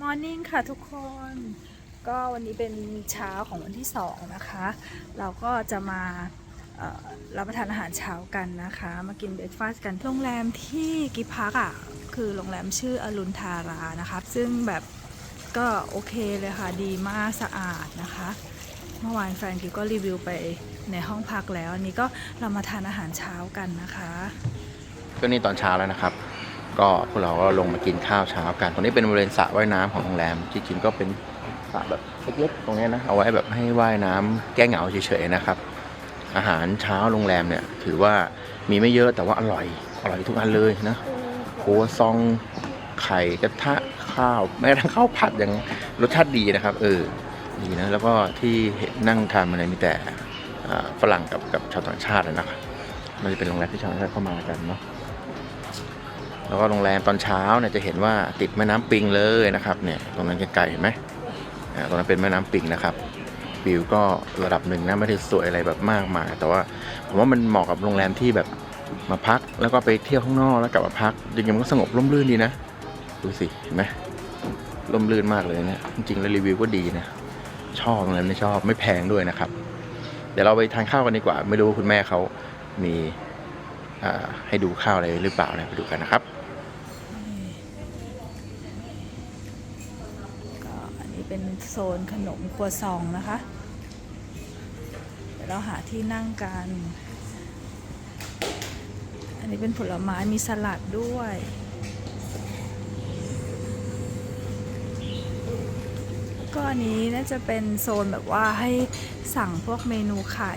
มอร์นิ่งค่ะทุกคน ก็วันนี้เป็นเช้าของวันที่สองนะคะ เราก็จะมารับประทานอาหารเช้ากันนะคะ มากินเบรกฟาสต์กันโรงแรมที่กิฟพักอะ คือโรงแรมชื่ออรุณธารานะคะซึ่งแบบก็โอเคเลยค่ะ ดีมากสะอาดนะคะ เมื่อวานแฟนกิฟก็รีวิวไปในห้องพักแล้ว อันนี้ก็เรามาทานอาหารเช้ากันนะคะ ก็นี่ตอนเช้าแล้วนะครับ ก็พวกเราก็ลงมากินข้าวเช้ากันตรงนี้เป็นบริเวณสระว่ายน้ำของโรงแรมจริงๆก็เป็นสระแบบเล็กๆตรงนี้นะเอาไว้แบบให้ว่ายน้ำแก้เหงาเฉยๆนะครับ อาหารเช้าโรงแรมเนี่ย ถือว่ามีไม่เยอะแต่ว่าอร่อยอร่อยทุกอันเลยนะโครัวซองไข่กระทะข้าวแม้กระทั่งข้าวผัดยังรสชาติดีนะครับ เออดีนะแล้วก็ที่เห็นนั่งทานมาเลยมีแต่ฝรั่งกับกับชาวต่างชาตินะครับมันจะเป็นโรงแรมที่ชาวต่างชาติเข้ามากันเนาะ แล้วก็โรงแรมตอนเช้าเนี่ยจะเห็นว่าติดแม่น้ำปิงเลยนะครับเนี่ยตรงนั้นไกลๆเห็นไหมอ่าตรงนั้นเป็นแม่น้ำปิงนะครับวิวก็ระดับหนึ่งนะไม่ได้สวยอะไรแบบมากมาย แต่ว่าผมว่ามันเหมาะกับโรงแรมที่แบบมาพักแล้วก็ไปเที่ยวข้างนอกแล้วกลับมาพักจริงๆมันก็สงบร่มรื่นดีนะดูสิเห็นไหมร่มรื่นมากเลยเนี่ยจริงๆแล้วรีวิวก็ดีนะชอบโรงแรมนี้ชอบไม่แพงด้วยนะครับ เดี๋ยวเราไปทานข้าวกันดีกว่า ไม่รู้ว่าคุณแม่เขามีอ่าให้ดูข้าวอะไรหรือเปล่าเนี่ยไปดูกันนะครับ ก็อันนี้เป็น โซนขนมครัวซองนะคะ เดี๋ยวเราหาที่นั่งกัน อันนี้เป็นผลไม้มีสลัดด้วยก็อันนี้น่าจะเป็นโซนแบบว่าให้สั่งพวกเมนูไข่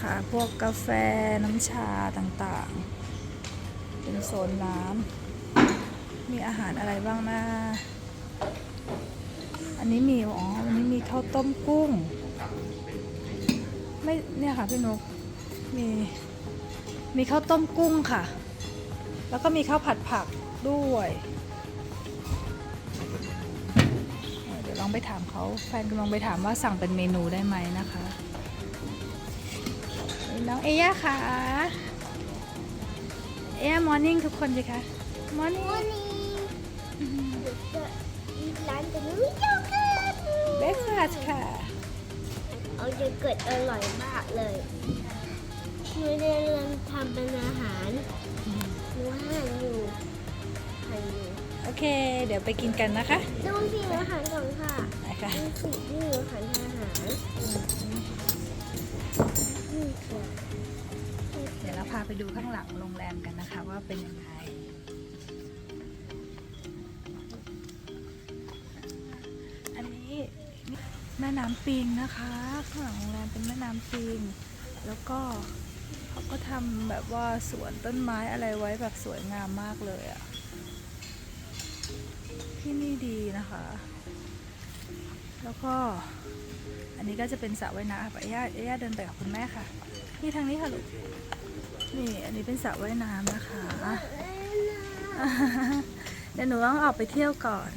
ค่ะพวกกาแฟน้ำชาต่างๆ เป็นโซนน้ำมีอาหารอะไรบ้างนะ อันนี้มีอ๋ออันนี้มีข้าวต้มกุ้ง ไม่เนี่ยค่ะพี่นุกมีมีข้าวต้มกุ้งค่ะ แล้วก็มีข้าวผัดผักด้วยเดี๋ยวลองไปถามเขาแฟนกำลังไปถามว่าสั่งเป็นเมนูได้ไหมนะคะน้องเอย่าค่ะเอย่ามอร์นิ่งทุกคนสิคะมอร์นิ่งวันนี้จะร้านจะมีโย เกิร์ตเบรคฟาสต์ค่ะ เอาโยเกิร์ตอร่อยมากเลยหนูเรียนทำเป็นอาหารหนูหั่นอยู่หั่นอยู่โอเค เดี๋ยวไปกินกันนะคะดูสิอาหารก่อนค่ะนะคะดูสินี่หนูหั่นอาหารนี่ค่ะ เดี๋ยวเราพาไปดูข้างหลังโรงแรมกันนะคะว่าเป็นยังไง แม่น้ำปิงนะคะข้างหลังโรงแรมเป็นแม่น้ำปิง แล้วก็เขาก็ทำแบบว่าสวนต้นไม้อะไรไว้แบบสวยงามมากเลยอะที่นี่ดีนะคะ แล้วก็อันนี้ก็จะเป็นสระว่ายน้ำไปย่าย่าเดินไปกับคุณแม่ค่ะ นี่ทางนี้ค่ะลูก นี่อันนี้เป็นสระว่ายน้ำนะคะเดี๋ยวหนูต้องออกไปเที่ยวก่อน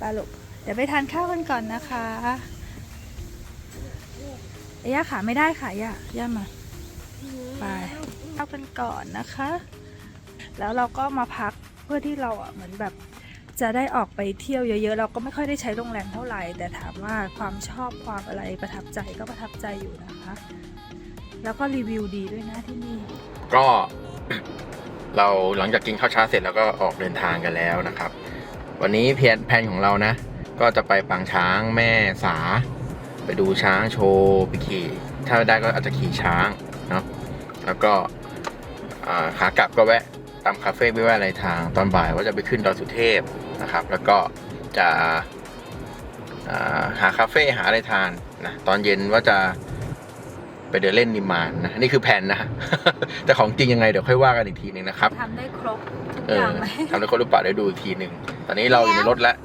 ปลูกเดี๋ยวไปทานข้าวกันก่อนนะคะย่าขาไม่ได้ค่ะย่าย่ามาไปพักกันก่อนนะคะ แล้วเราก็มาพักเพื่อที่เราอะเหมือนแบบจะได้ออกไปเที่ยวเยอะๆ เราก็ไม่ค่อยได้ใช้โรงแรมเท่าไหร่ แต่ถามว่าความชอบความอะไรประทับใจก็ประทับใจอยู่นะคะ แล้วก็รีวิวดีด้วยนะที่นี่ ก็ เราหลังจากกินข้าวเช้าเสร็จแล้วก็ออกเดินทางกันแล้วนะครับ วันนี้เพียนแผนของเรานะ ก็จะไปปางช้างแม่สา ไปดูช้างโชว์ไปขี่ ถ้าได้ก็อาจจะขี่ช้างเนาะแล้วก็อ่าขากลับก็แวะตามคาเฟ่ไม่ว่าอะไรทางตอนบ่ายว่าจะไปขึ้นดอยสุเทพนะครับ แล้วก็จะาหาคาเฟ่หาอะไรทานนะตอนเย็นว่าจะ ไปเดินเล่นนิมมานนะนี่คือแผนนะแต่ของจริงยังไงเดี๋ยวค่อยว่ากันอีกทีหนึ่งนะครับทำได้ครบทุกเอออย่างไหมทำได้คนหรือเปล่าเดี๋ยวดูอีกทีหนึ่งตอนนี้เราอยู่ในรถแล้ว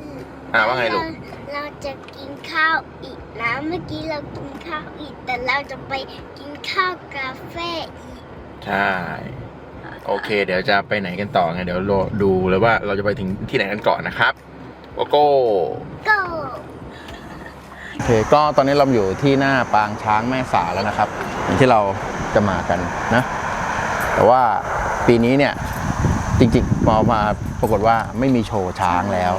อ่าว่าไงลูกเราเราจะกินข้าวอีกนะเมื่อกี้เรากินข้าวอีก แต่เราจะไปกินข้าวกาแฟอีกใช่โอเค เดี๋ยวจะไปไหนกันต่อไงเดี๋ยวรอดูเลยว่าเราจะไปถึงที่ไหนกันก่อนนะครับโกโก้ก็ โอเคก็ตอนนี้เราอยู่ที่หน้าปางช้างแม่สาแล้วนะครับอย่างที่เราจะมากันนะ แต่ว่าปีนี้เนี่ยจริงๆพอมาปรากฏว่าไม่มีโชว์ช้างแล้ว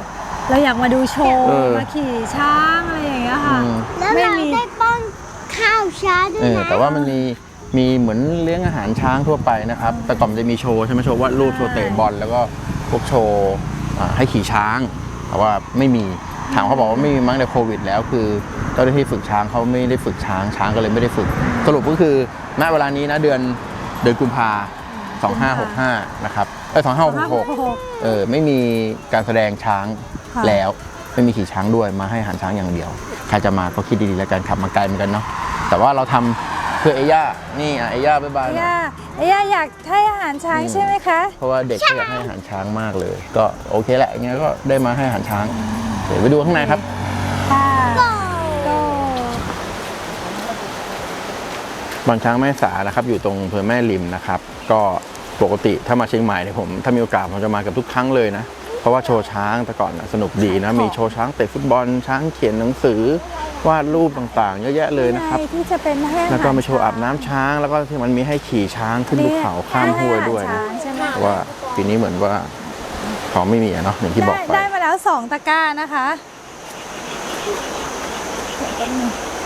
เราอยากมาดูโชว์เออมาขี่ช้างอะไรอย่างเงี้ยค่ะอืมแล้วไม่เรามีได้ป้อนข้าวช้าด้วเอยอนะแต่ว่ามันมีมีเหมือนเลี้ยงอาหารช้างทั่วไปนะครับ แต่ก่อนมันจะมีโชว์ใช่ไหมโชว์วาดรูปโชว์เตะบอลแล้วก็พวกโชว์อ่าให้ขี่ช้าง แต่ว่าไม่มี ถามเขาบอกว่าไม่มีมั้งในโควิด แล้วคือเจ้าหน้าที่ฝึกช้างเขาไม่ได้ฝึกช้างช้างก็เลยไม่ได้ฝึก สรุปก็คือณเวลานี้นะเดือนเดือนกุมภาสองห้าหกห้านะครับเออสองห้าหกหก2566เออไม่มีการแสดงช้างค่ะแล้วไม่มีขี่ช้างด้วยมาให้อาหารช้างอย่างเดียว ใครจะมาก็คิดดีๆแล้วกันขับมาไกลเหมือนกันเนาะแต่ว่าเราทำเพื่อเอย่านี่อะเอย่าบ๊ายบายหน่อยย่าย่าอยากให้อาหารช้างอืมใช่ไหมคะ เพราะว่าเด็กก็อยากให้อาหารช้างมากเลย ก็โอเคแหละอย่างเงี้ยก็ได้มาให้อาหารช้าง เดี๋ยวไปดูข้างในครับค่ะก็บางช้างแม่สานะครับอยู่ตรงอำเภอแม่ริมนะครับ ก็ปกติถ้ามาเชียงใหม่เนี่ยผมถ้ามีโอกาสผมจะมากับทุกครั้งเลยนะ เพราะว่าโชว์ช้างแต่ก่อนนะสนุกดีนะ มีโชว์ช้างเตะฟุตบอลช้างเขียนหนังสือวาดรูปต่างๆ เยอะแยะเลยนะครับที่จะเป็นให้อาหารแล้วก็มาโชว์อาบน้ำช้าง แล้วก็ที่มันมีให้ขี่ช้างขึ้นภูเขาข้ามห้วยด้วยให้นะอาหารช้างใช่ไหมเพราะว่าปีนี้เหมือนว่าเขาไม่มีอะเนาะอย่างที่บอกได้ไปได้มาแล้ว สองตะกร้านะคะ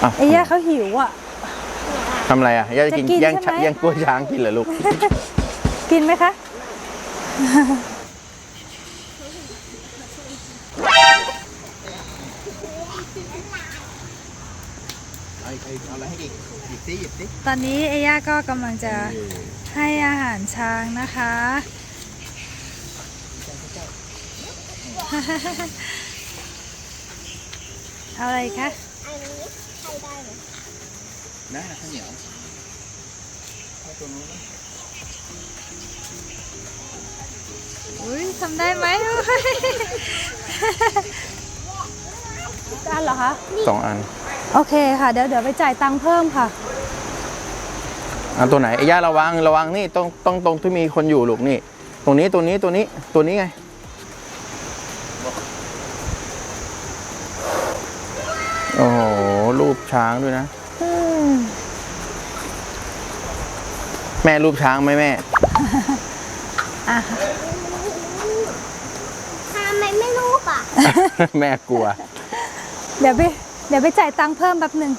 อะไอ้ย่าเขาหิวอะ ทำอะไรอะย่าจะกินจะกินแย่งใช่ไหม แย่งกล้วยช้างกินเหรอลูก กินไหมคะ ตอนนี้เอย่าก็กำลังจะให้อาหารช้างนะคะ เอาอะไรคะอันนี้ใครได้ไหมนะข้าวเหนียวอุ้ยทำได้ไหมจานเหรอคะ สองอัน โอเคค่ะ เดี๋ยวเดี๋ยวไปจ่ายตังค์เพิ่มค่ะอันตัวไหนไอ้ย่าระวังระวังนี่ต้องต้องตรงที่มีคนอยู่ลูกนี่ ตรงนี้ตัวนี้ตัวนี้ตัวนี้ไง โอ้โห รูปช้างด้วยนะ แม่รูปช้างไหมแม่อะทำไมไม่รู้ป่ะ แม่กลัว เดี๋ยวไปเดี๋ยวไปจ่ายตังค์เพิ่มแป๊บหนึ่ง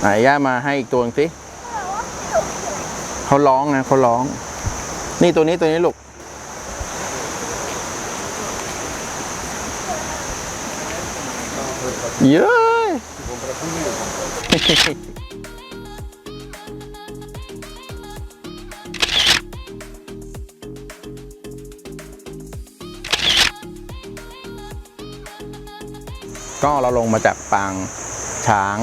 ไหนย่ามาให้อีกตัวหนึงสิเขาร้องนะเขาร้อง นี่ตัวนี้ตัวนี้ลูก เย้ยก็เราลงมาจากปางช้าง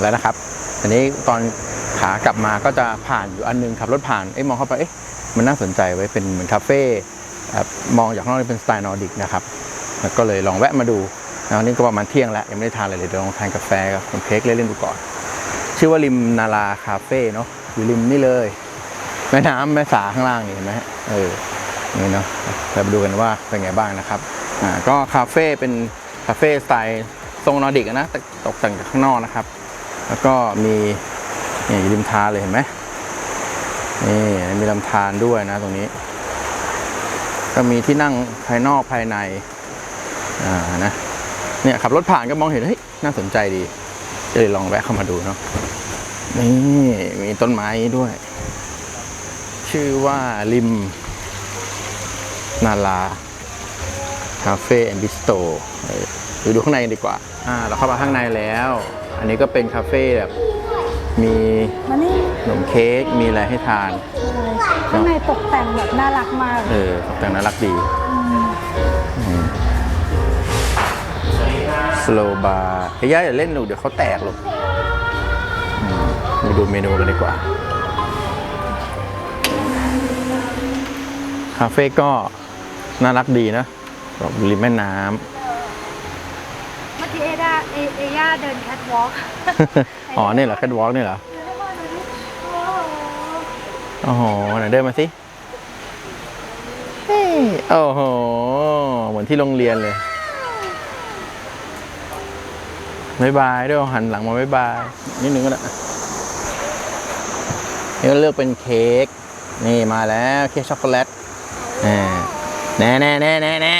แล้วนะครับอันนี้ตอนขากลับมาก็จะผ่านอยู่อันนึงขับรถผ่านเอ้มองเข้าไปเอ๊ะมันน่าสนใจไว้เป็นเหมือนคาเฟ่แบบมองจากข้างนอกนี่เป็นสไตล์นอร์ดิกนะครับก็เลยลองแวะมาดู แล้วนี่ก็ประมาณเที่ยงแล้วยังไม่ได้ทานอะไรเลยเดี๋ยวลองทานกาแฟกับขนมเค้กเล่นๆดูก่อน ชื่อว่าริมนาราคาเฟ่เนาะอยู่ริมนี่เลย แม่น้ำแม่สาข้างล่างนี่เห็นไหมเออนี่เนาะเราไปดูกันว่าเป็นไงบ้างนะครับอ่าก็คาเฟ่เป็นคาเฟ่สไตล์ทรงนอร์ดิกนะแต่ตกแต่งจากข้างนอกนะครับ แล้วก็มีนี่อยู่ริมทานเลยเห็นไหมนี่มีลำธารด้วยนะตรงนี้ ก็มีที่นั่งภายนอกภายในอ่านะ เนี่ยขับรถผ่านก็มองเห็นเฮ้ยน่าสนใจดีก็เลยลองแวะเข้ามาดูเนาะนี่มีต้นไม้ด้วย ชื่อว่าริม นาลาคาเฟ่แอนด์บิสโตไปดูข้างในกันดีกว่า อ่า เราเข้ามาข้างในแล้ว อันนี้ก็เป็นคาเฟ่แบบมีมานี่ขนมเค้กมีอะไรให้ทาน ข้างในตกแต่งแบบน่ารักมาก เออ ตกแต่งน่ารักดี สโลบาร์เฮ้ยย่าอย่าเล่นหนูเดี๋ยวเขาแตกหรอกอืมมาดูเมนูกันดีกว่า คาเฟ่ก็น่ารักดีนะแบบริมแม่น้เมื่อกี้เอด้าเอเอย่าเดินแคทวอล์กำอ๋อนี่เหรอแคทวอล์กนี่เหรอโอ้โหไหนเดินมาสิเฮ้ยโอ้โห เหมือนที่โรงเรียนเลย บายบายด้วยหันหลังมาบายบายนิดนึงก็ได้นี่ก็เลือกเป็นเค้กนี่มาแล้วเค้กช็อกโกแลตอ่าแน่แน่แน่แน่แน่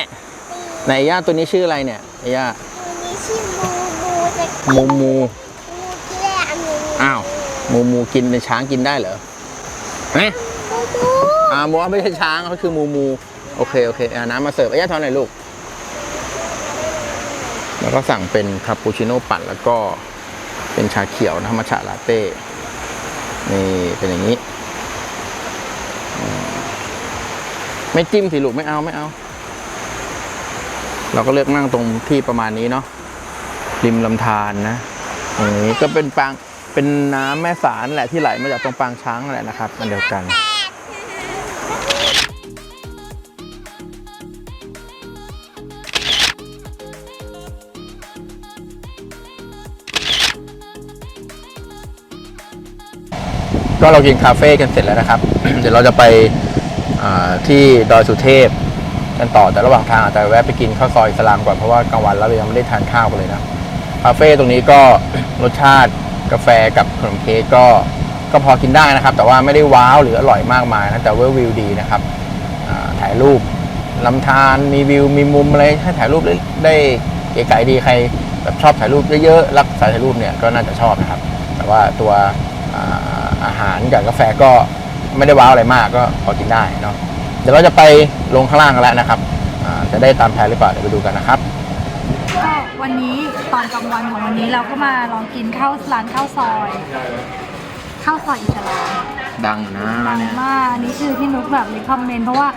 ไหนย่าตัวนี้ชื่ออะไรเนี่ยย่าตัวนี้ชื่อมูมูจะมูมูมูที่แรกอันนี้อ้าวมูมูกินเป็นช้างกินได้เหรอเฮ้ยมูมูอ่ามูว่าไม่ใช่ช้างเขาคือมูมูโอเคโอเคเอาน้ำมาเสิร์ฟย่าทอนหน่อยลูก แล้วก็สั่งเป็นคาปูชิโน่ปั่นแล้วก็เป็นชาเขียวนะมัชฉะลาเต้ นี่เป็นอย่างนี้ ไม่จิ้มสิลูกไม่เอาไม่เอา เราก็เลือกนั่งตรงที่ประมาณนี้เนาะริมลำธารนะอย่างนี้ก็เป็นปางเป็นน้ำแม่สารแหละที่ไหลมาจากตรงปางช้างแหละนะครับอันเดียวกัน ก็เรากินคาเฟ่กันเสร็จแล้วนะครับ เดี๋ยวเราจะไปที่ดอยสุเทพกันต่อแต่ระหว่างทางอาจจะแวะไปกินข้าวซอยสลามก่อนเพราะว่ากลางวันแล้วเรายังไม่ได้ทานข้าวกันเลยนะคาเฟ่ตรงนี้ก็รสชาติกาแฟกับขนมเค้กก็ก็พอกินได้นะครับ แต่ว่าไม่ได้ว้าวหรืออร่อยมากมายนะแต่ว่าวิวดีนะครับถ่ายรูปลำธารมีวิวมีมุมอะไรให้ถ่ายรูปได้ได้เก๋ไก๋ดีใครแบบชอบถ่ายรูปเยอะๆรักสายถ่ายรูปเนี่ยก็น่าจะชอบนะครับ แต่ว่าตัว อ่าอาหารกับกาแฟก็ไม่ได้ว้าวอะไรมากก็พอกินได้เนาะเดี๋ยวเราจะไปลงข้างล่างกันแล้วนะครับอ่าจะได้ตามแผนหรือเปล่าเดี๋ยวไปดูกันนะครับก็วันนี้ตอนกลางวันของวันนี้เราก็มาลองกินข้าวร้านข้าวซอยข้าวซอยอิสลามดังนะร้านเนี้ยมากอันนี้คือพี่นุ๊กแบบรีคอมเมนต์เพราะว่า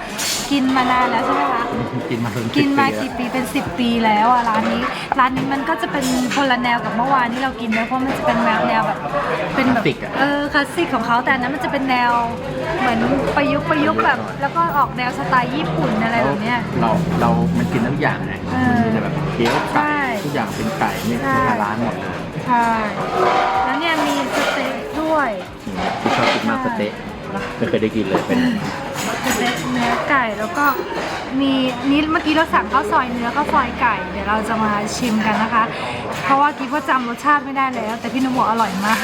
กินมานานแล้วใช่ไหมคะ กินมาเป็นกินมาสิบกี่ปีเป็น 10 ปีแล้วอะร้านนี้ ร้านนี้มันก็จะเป็นคนละแนวกับเมื่อวานที่เรากินนะเพราะมันจะเป็นแนวแนวแบบเป็นแบบเออคลาสสิกของเขาแต่อันนั้นมันจะเป็นแนวเหมือนประยุกต์ประยุกต์แบบ แล้วก็ออกแนวสไตล์ญี่ปุ่นอะไรแบบเนี้ย เราเรามันกินได้ทุกอย่างไงเออมันจะแบบเกี๊ยวใช่ไก่ทุกอย่างเป็นไก่เนี่ยใช่ ทางร้านหมดเลยใช่แล้วเนี่ยมีสเต็กด้วย ที่ชอบกินมากสเต๊ะไม่เคยได้กินเลยเป็นส เต็กเนื้อไก่แล้วก็มีนี้เมื่อกี้เราสั่งข้าวซอยเนื้อข้าวซอยไก่ เดี๋ยวเราจะมาชิมกันนะคะ เพราะว่ากิ๊บว่าจำรสชาติไม่ได้แล้ว แต่พี่นุ๊กบอกอร่อยมาก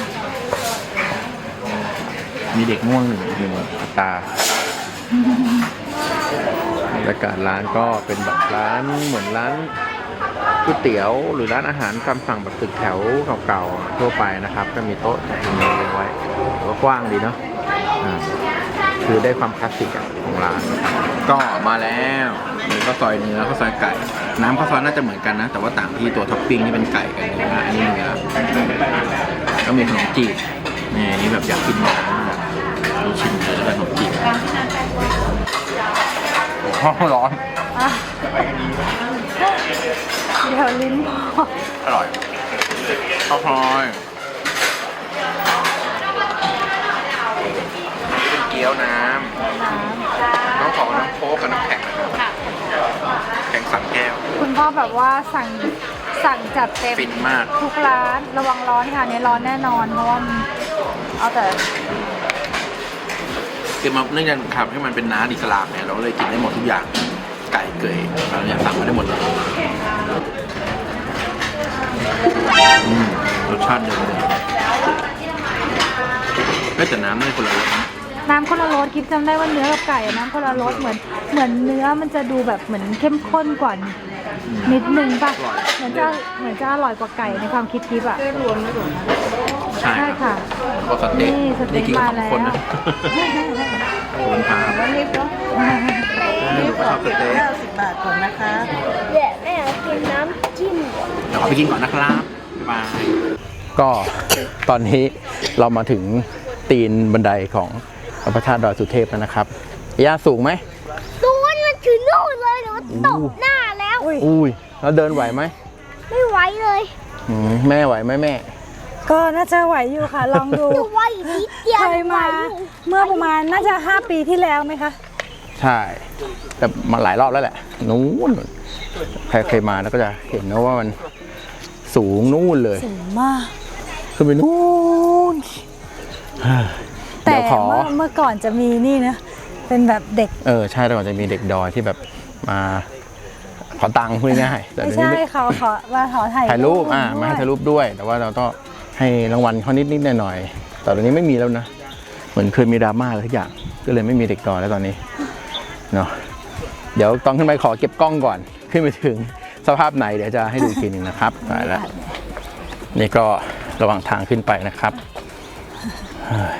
มีเด็กม่วงหนึ่งหนึ่งอัตาบรรยากาศร้านก็เป็นแบบร้านเหมือนร้านก๋วยเตี๋ยวหรือร้านอาหารตามสั่งแบบตึกแถวเก่าๆทั่วไปนะครับ ก็มีโต๊ะจัดเรียงไว้แต่ว่ากว้างดีเนาะ คือได้ความคลาสสิกอะของร้าน ก็มาแล้วมีข้าวซอยเนื้อข้าวซอยไก่ น้ำข้าวซอยน่าจะเหมือนกันนะ แต่ว่าต่างที่ตัวท็อปปิ้งที่เป็นไก่กับเนื้ออันนี้เนื้อก็มีขนมจีบนี่อันนี่แบบอยากกินน้ำแบบลูกชิ้นเนื้อและขนมจีบห้องร้อนอะเดี๋ยวลิ้นพออร่อยข้าวพลอยเป็นเกี๊ ยวน้ำน้องขอน้ำโค้กกับน้ำแข็งนะครับแข็งสามแก้ว คุณพ่อแบบว่าสั่งสั่งจัดเต็มฟินมาก ทุกร้านระวังร้อนค่ะเนี่ยร้อนแน่นอนเพราะว่ามันเอาแต่คือมาเนื่องจากทำให้มันเป็นน้าอิสลามเนี่ยเราก็เลยกินได้หมดทุกอย่างไก่เกยเราเนี่ยสั่งมาได้หมดเลยอืมรสชาติเดิมเลยไม่แต่น้ำไม่คนละรส นะน้ำคนละรสคิดจำได้ว่าเนื้อกับไก่อะน้ำคนละรสเหมือนเหมือนเนื้อมันจะดูแบบเหมือนเข้มข้นกว่านิดนึงป่ะเหมือนจะเหมือนจะอร่อยกว่าไก่ในความคิดทิปอะใช่ใช่ครับค่ะ แล้วก็สเต็กนี่สเต็กกินมากับสองแล้วคนนะขอบคุณครับนี่ลูกก็ชอบสเต็ก90บาทก่อนนะคะเดี๋ยวแม่เอากินน้ำจิ้มเดี๋ยวขอไปกินก่อนนะครับบ๊ายบาย ก็ตอนนี้เรามาถึงตีนบันไดของ พระธาตุดอยสุเทพแล้วนะครับย่าสูงไหมตัวมันคือนู่นเลยเดี๋ยวมันตกหน้าแล้วอุ้ยแล้วเดินไหวไหมไม่ไหวเลยอืมแม่ไหวไหมแม่ ก็น่าจะไหวอยู่ค่ะ ลองดูจะไหวนิดเดียวเคยมา เมื่อประมาณน่าจะ 5 ปีที่แล้วไหมคะ ใช่ แต่มาหลายรอบแล้วแหละ นู้นใครเคยมาแล้วก็จะเห็นนะว่ามันสูงนู่นเลย สูงมาก ขึ้นไปนู่น แต่เดี๋ยวขอ เมื่อเมื่อก่อนจะมีนี่นะ เป็นแบบเด็ก เออใช่แต่ก่อนจะมีเด็กดอยที่แบบมาขอตังค์พูดง่ายๆแต่ไม่เดี๋ยวนี้ใช่ไม่เขาขอมาขอถ่ายถ่ายรูปอ่าด้วยมาให้ถ่ายรูปด้วย แต่ว่าเราต้องให้รางวัลเขานิดๆหน่อยๆแต่ตอนนี้ไม่มีแล้วนะเหมือนเคยมีดราม่าอะไรทุกอย่างก็เลยไม่มีเด็กนอนแล้วตอนนี้เนาะเดี๋ยวตอนขึ้นไปขอเก็บกล้องก่อน ขึ้นไปถึงสภาพไหนเดี๋ยวจะให้ดูอีกทีหนึงนะครับไปแล้ว นี่ก็ระหว่างทางขึ้นไปนะครับเฮ้ย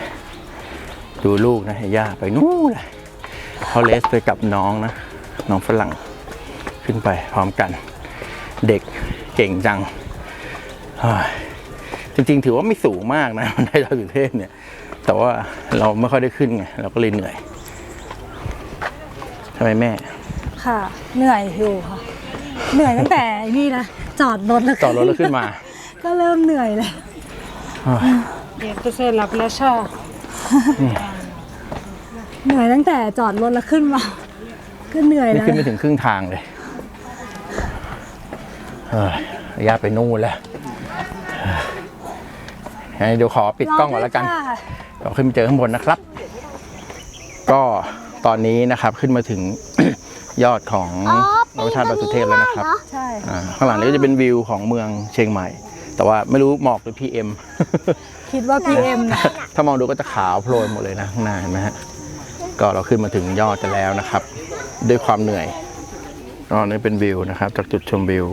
ดูลูกนะให้ย่าไปนู่นเลยเขาเลสไปกับน้องนะ น้องฝรั่งขึ้นไปพร้อมกัน เด็กเก่งจังเฮ้ยจริงๆ ถือว่าไม่สูงมากนะมันได้ดาวสุเทพเนี่ย แต่ว่าเราไม่ค่อยได้ขึ้นไงเราก็เลยเหนื่อยทำไมแม่ ค่ะ เหนื่อยอยู่ค่ะ เหนื่อยตั้งแต่นี่นะจอดรถแล้วจอดรถแล้วขึ้นมา ก็เริ่มเหนื่อยเลยเฮ้ย Este es el plaza. เหนื่อยตั้งแต่จอดรถแล้วขึ้นมา ก็เหนื่อยนี่แล้วขึ้นไม่ถึงครึ่งทางเลยเฮ้ยระยะไปนู่นแล้วเฮ้ยเดี๋ยวขอปิดกล้องก่อนแล้วกันรด้วยค่ะเราขึ้นไปเจอข้างบนนะครับ ก็ตอนนี้นะครับขึ้นมาถึง ยอดของพระธาตุดอยสุเทพแล้วนะครับ ใช่ อ่าข้างหลังนี้ก็จะเป็นวิวของเมืองเชียงใหม่ แต่ว่าไม่รู้หมอกหรือ PM คิดว่า PM นะถ้ามองดูก็จะขาวโพลนหมดเลยนะข้างหน้าเห็นไหมฮะ ก็เราขึ้นมาถึงยอดกันแล้วนะครับ ด้วยความเหนื่อยก็นี่เป็นวิวนะครับ จากจุดชมวิว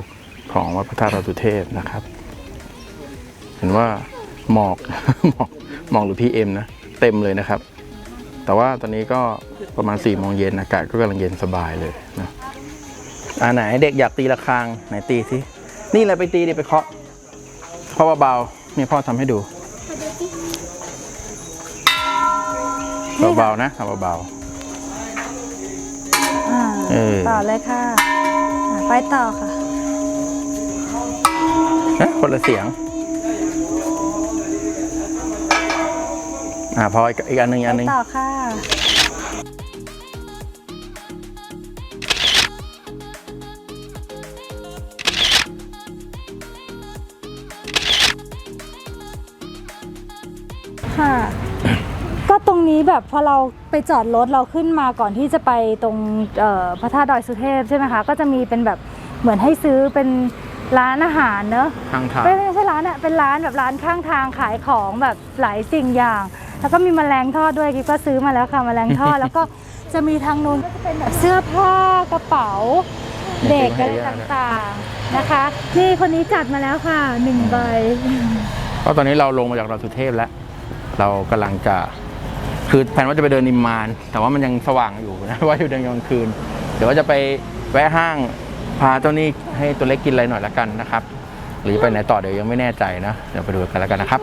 ของวัดพระธาตุดอยสุเทพนะครับ เห็นว่าหมอกหมอกหมอกหรือ PM นะเต็มเลยนะครับ แต่ว่าตอนนี้ก็ประมาณ4ี่โมงเย็นอากาศก็กำลังเย็นสบายเลยนะอ่าไหนเด็กอยากตีระฆังไหนตีสินี่แหละไปตีดิไปเคาะเคาะเบาๆนี่พ่อทำให้ดู เบาๆนะทำเบาอ่าเออต่อเลยค่ะอ่าไปต่อค่ะๆนะคนละเสียง อ่าพออีกอีกอันหนึ่งอีกอันหนึ่งต่อค่ะค่ะ แบบพอเราไปจอดรถเราขึ้นมาก่อนที่จะไปตรงเอ่อพระธาตุดอยสุเทพใช่ไหมคะก็จะมีเป็นแบบเหมือนให้ซื้อเป็นร้านอาหารเนอะทางทางไม่ไม่ใช่ร้านอะเป็นร้านแบบร้านข้างทางขายของแบบหลายสิ่งอย่าง แล้วก็มีแมลงทอดด้วยกิ๊บก็ซื้อมาแล้วค่ะแมลงทอดแล้วก็จะมีทางนู้นก็จะเป็นแบบเสื้อผ้ากระเป๋าเด็กอะไรต่างๆนะคะนี่คนนี้จัดมาแล้วค่ะหนึ่งใบก็ตอนนี้เราลงมาจากดอยสุเทพแล้ว เรากำลังจะ คือแผนว่าจะไปเดินนิมมาน แต่ว่ามันยังสว่างอยู่นะว่าอยู่เดินกลางคืน เดี๋ยวว่าจะไปแวะห้างพาเจ้านี่ให้ตัวเล็กกินอะไรหน่อยละกันนะครับ หรือไปไหนต่อเดี๋ยวยังไม่แน่ใจนะเดี๋ยวไปดูกันแล้วกันนะครับ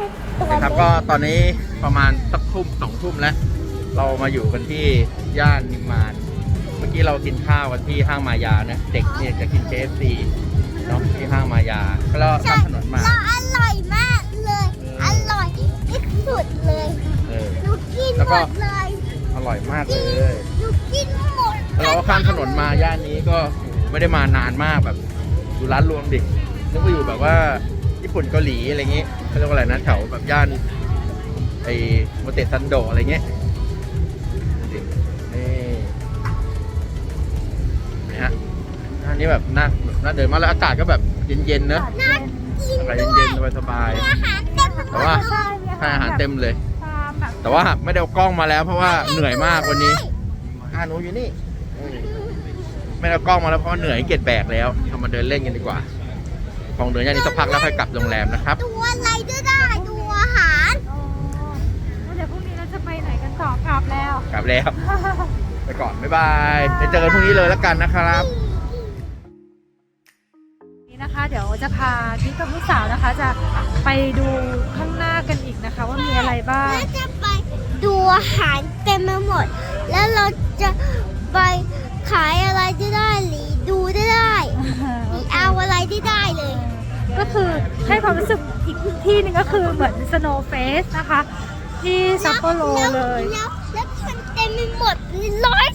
นะครับ ก็ตอนนี้ประมาณสักทุ่มสองทุ่มแล้ว เรามาอยู่กันที่ย่านนิมมาน เมื่อกี้เรากินข้าวกันที่ห้างมายานะเด็กเนี่ยจะกินเคฟซีเนาะที่ห้างมายาก็แล้วข้ามถนนมาเราอร่อยมากเลย อร่อยที่สุดเลยเออหนูกิน แล้วหก็มดเลยอร่อยมากเลยหนูกินหมดแล้วเราก็ข้ามถนนมาย่านนี้ก็ไม่ได้มานานมากแบบดูร้านรวมดินึกว่าอยู่แบบว่าญี่ปุ่นเกาหลีอะไรเงี้ยเขาเรียกว่าอะไรนะแถวแบบย่านไอ้โมเตซันโดอะไรเงี้ยดินี่นะฮะอันนี้แบบน่าน่าเดินมากแล้วอากาศก็แบบเย็นๆเนอะน่ากินอากาศด้วเย็ยนๆสบายอาหารเต็มไปหมแต่ดว่าเลยๆให้อาหารเต็มเลย แต่ว่าไม่ได้เอากล้องมาแล้วเพราะว่าเหนื่อยมากวันนี้อ่าหนูอยู่นี่เออไม่ได้เอากล้องมาแล้วเพราะว่าเหนื่อยเกียจแบกแล้วเรามาเดินเล่นกันดีกว่าคงเดินย่านนี้สักพักแล้วค่อยกลับโรงแรมนะครับดูอะไรก็ได้ดูอาหารเดี๋ยวพรุ่งนี้เราจะไปไหนกันต่อกลับแล้วกลับแล้ว ไปก่อนบ๊ายบายไปเจอกันพรุ่งนี้เลยแล้วกันนะครับ นี่นะคะ เดี๋ยวจะพาพี่กับลูกสาวนะคะ จะไปดูข้างหน้ากันอีกนะคะ ว่ามีอะไรบ้างแล้วจะไปดู อาหารเต็มไปหมด แล้วเราจะไปขายอะไรก็ได้หรือดูได้ได้หรือเอาอะไรได้ได้เลย ก็คือให้ความรู้สึกอีกที่หนึ่งก็คือเหมือน Snow Face นะคะ ที่ซัปโปโรเลย แล้วแล้วมันเต็มไปหมดร้อย